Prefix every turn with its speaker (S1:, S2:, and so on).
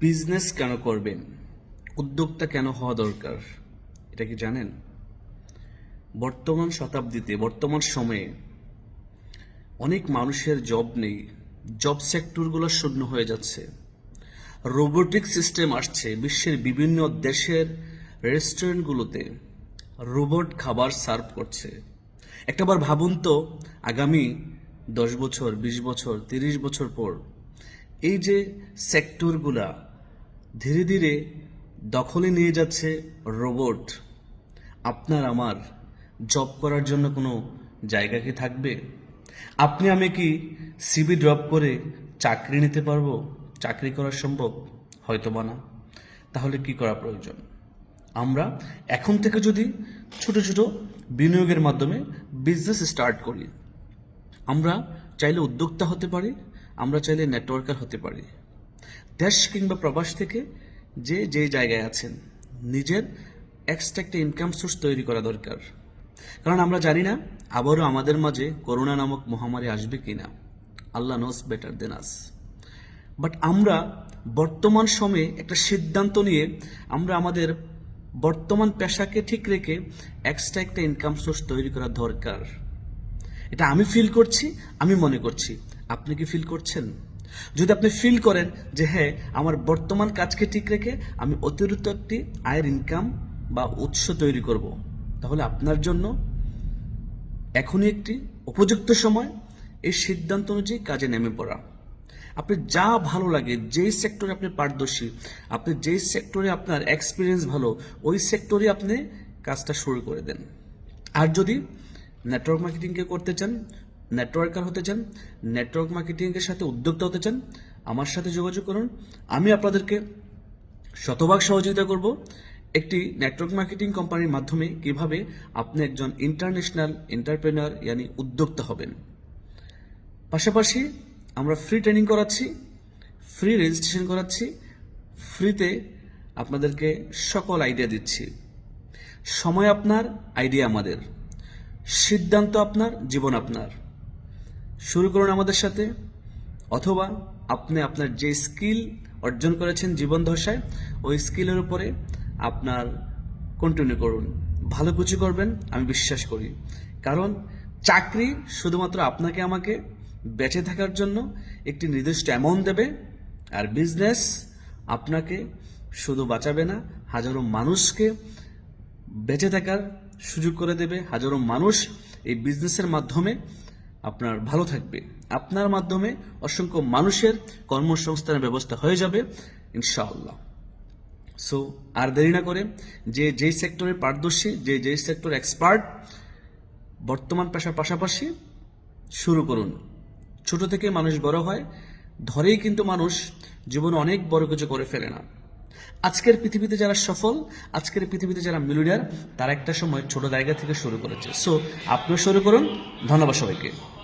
S1: Business কেন করবেন? উদ্যোক্তা কেন হওয়া দরকার? এটা কি জানেন? বর্তমান শতাব্দীতে, বর্তমান সময়ে অনেক মানুষের জব নেই জব সেক্টরগুলো শূন্য হয়ে যাচ্ছে। রোবোটিক সিস্টেম আসছে, বিশ্বের বিভিন্ন দেশের রেস্টুরেন্টগুলোতে রোবট খাবার সার্ভ করছে। একটাবার ভাবুন তো, আগামী দশ বছর, বিশ বছর, তিরিশ বছর পর, এই যে সেক্টরগুলা ধীরে ধীরে দখলে নিয়ে যাচ্ছে রোবট। আপনার আমার জব করার জন্য কোনো জায়গা কি থাকবে? আপনি, আমি কি সিবি ড্রপ করে চাকরি নিতে পারব? চাকরি করা সম্ভব হয়তো বা না। তাহলে কি করা প্রয়োজন? আমরা এখন থেকে যদি ছোট ছোট বিনিয়োগের মাধ্যমে বিজনেস স্টার্ট করি, আমরা চাইলে উদ্যোক্তা হতে পারি, আমরা চাইলে নেটওয়ার্কার হতে পারি। দেশ কিংবা প্রবাস থেকে যে যে জায়গায় আছেন, নিজের এক্সট্রা একটা ইনকাম সোর্স তৈরি করা দরকার। কারণ আমরা জানি না আবারও আমাদের মাঝে করোনা নামক মহামারী আসবে কিনা। আল্লাহ নোস বেটার দেন আস বাট আমরা বর্তমান সময়ে একটা সিদ্ধান্ত নিয়ে আমরা আমাদের বর্তমান পেশাকে ঠিক রেখে এক্সট্রা একটা ইনকাম সোর্স তৈরি করা দরকার। এটা আমি ফিল করছি, আমি মনে করছি। আপনি কি ফিল করছেন? যদি আপনি ফিল করেন যে হ্যাঁ আমার বর্তমান কাজকে ঠিক রেখে আমি অতিরিক্ত একটি আয়ের ইনকাম বা উৎস তৈরি করব, তাহলে আপনার জন্য এখনই একটি উপযুক্ত সময় এই সিদ্ধান্ত অনুযায়ী কাজে নেমে পড়া। আপনি যা ভালো লাগে, যেই সেক্টরে আপনি পারদর্শী, আপনি যেই সেক্টরে আপনার এক্সপিরিয়েন্স ভালো, ওই সেক্টরে আপনি কাজটা শুরু করে দেন। আর যদি নেটওয়ার্ক মার্কেটিংকে করতে চান নেটওয়ার্কার হতে চান, নেটওয়ার্ক মার্কেটিংয়ের সাথে উদ্যোক্তা হতে চান, আমার সাথে যোগাযোগ করুন। আমি আপনাদেরকে শতভাগ সহযোগিতা করব। একটি নেটওয়ার্ক মার্কেটিং কোম্পানির মাধ্যমে কীভাবে আপনি একজন ইন্টারন্যাশনাল এন্টারপ্রেনার, ইয়ানি উদ্যোক্তা হবেন। পাশাপাশি আমরা ফ্রি ট্রেনিং করাচ্ছি ফ্রি রেজিস্ট্রেশন করাচ্ছি ফ্রিতে আপনাদেরকে সকল আইডিয়া দিচ্ছি। সময় আপনার আইডিয়া আমাদের। সিদ্ধান্ত আপনার, জীবন আপনার। শুরু করুন আমাদের সাথে। অথবা আপনি আপনার যে স্কিল অর্জন করেছেন জীবন দশায় ওই স্কিলের উপরে আপনার কন্টিনিউ করুন। ভালো কিছু করবেন, আমি বিশ্বাস করি। কারণ চাকরি শুধুমাত্র আপনাকে, আমাকে বেঁচে থাকার জন্য একটি নির্দিষ্ট অ্যামাউন্ট দেবে, আর বিজনেস আপনাকে শুধু বাঁচাবে না, হাজারো মানুষকে বেঁচে থাকার সুযোগ করে দেবে, হাজারো মানুষ এই বিজনেসের মাধ্যমে আপনার ভালো থাকবে। আপনার মাধ্যমে অসংখ্য মানুষের কর্মসংস্থানের ব্যবস্থা হয়ে যাবে, ইনশাআল্লাহ। সো আর দেরি না করে যে যেই সেক্টরে পারদর্শী, যে যেই সেক্টর এক্সপার্ট বর্তমান পেশার পাশাপাশি শুরু করুন। ছোট থেকে মানুষ বড় হয়, ধরেই কিন্তু মানুষ জীবনে অনেক বড় কিছু করে ফেলে না। আজকের পৃথিবীতে যারা সফল, আজকের পৃথিবীতে যারা মিলিনিয়ার তারা একটা সময় ছোট জায়গা থেকে শুরু করেছে। সো আপনিও শুরু করুন। ধন্যবাদ সবাইকে।